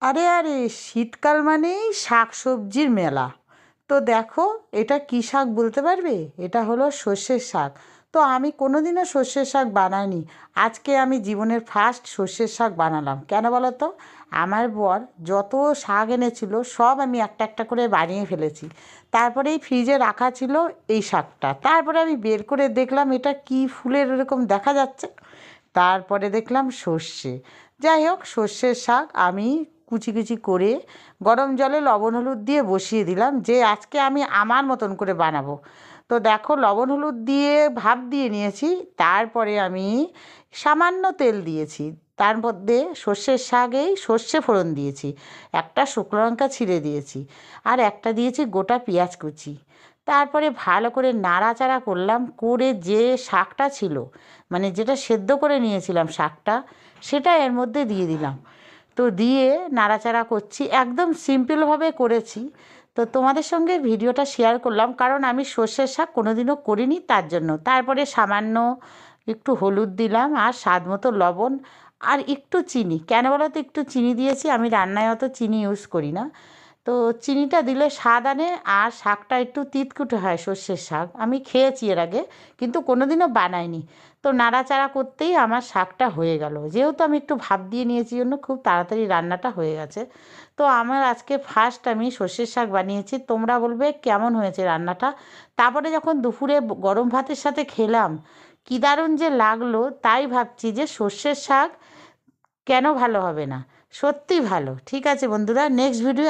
আরে আরে, শীতকাল মানেই শাক সবজির মেলা। তো দেখো, এটা কী শাক বলতে পারবে? এটা হলো সর্ষের শাক। তো আমি কোনো দিনও সর্ষের শাক বানাইনি। আজকে আমি জীবনের ফার্স্ট সর্ষের শাক বানালাম। কেন বলো তো? আমার বর যত শাক এনেছিল, সব আমি একটা একটা করে বানিয়ে ফেলেছি। তারপরে এই ফ্রিজে রাখা ছিল এই শাকটা। তারপরে আমি বের করে দেখলাম, এটা কি ফুলের এরকম দেখা যাচ্ছে? তারপরে দেখলাম সর্ষে। যাই হোক, সর্ষের শাক আমি কুচি কুচি করে গরম জলে লবণ হলুদ দিয়ে বসিয়ে দিলাম, যে আজকে আমি আমার মতন করে বানাবো। তো দেখো, লবণ হলুদ দিয়ে ভাপ দিয়ে নিয়েছি, তারপরে আমি সামান্য তেল দিয়েছি। তার মধ্যে সর্ষের শাকেই সর্ষে ফোড়ন দিয়েছি, একটা শুকনো লঙ্কা ছিঁড়ে দিয়েছি, আর একটা দিয়েছি গোটা পেঁয়াজ কুচি। তারপরে ভালো করে নাড়াচাড়া করলাম, করে যে শাকটা ছিল মানে যেটা সেদ্ধ করে নিয়েছিলাম শাকটা, সেটা এর মধ্যে দিয়ে দিলাম। তো দিয়ে নাড়াচাড়া করছি, একদম সিম্পলভাবে করেছি। তো তোমাদের সঙ্গে ভিডিওটা শেয়ার করলাম, কারণ আমি সর্ষের শাক কোনোদিনও করিনি তার জন্য। তারপরে সামান্য একটু হলুদ দিলাম আর স্বাদ মতো লবণ আর একটু চিনি। কেন বলো তো একটু চিনি দিয়েছি, আমি রান্নায় অত চিনি ইউজ করি না। তো চিনিটা দিলে স্বাদ আনে আর শাকটা একটু তিতকুটে হয়, সর্ষের শাক। আমি খেয়েছি এর আগে, কিন্তু কোনোদিনও বানাইনি। তো নাড়াচাড়া করতেই আমার শাকটা হয়ে গেল। যেহেতু আমি একটু ভাব দিয়ে নিয়েছি জন্য খুব তাড়াতাড়ি রান্নাটা হয়ে গেছে। তো আমার আজকে ফার্স্ট আমি সর্ষের শাক বানিয়েছি। তোমরা বলবে কেমন হয়েছে রান্নাটা? তারপরে যখন দুপুরে গরম ভাতের সাথে খেলাম, কী দারুণ যে লাগল, তাই ভাবছি যে সর্ষের শাক কেন ভালো হবে না? সত্যি ভালো। ঠিক আছে বন্ধুরা নেক্সট ভিডিও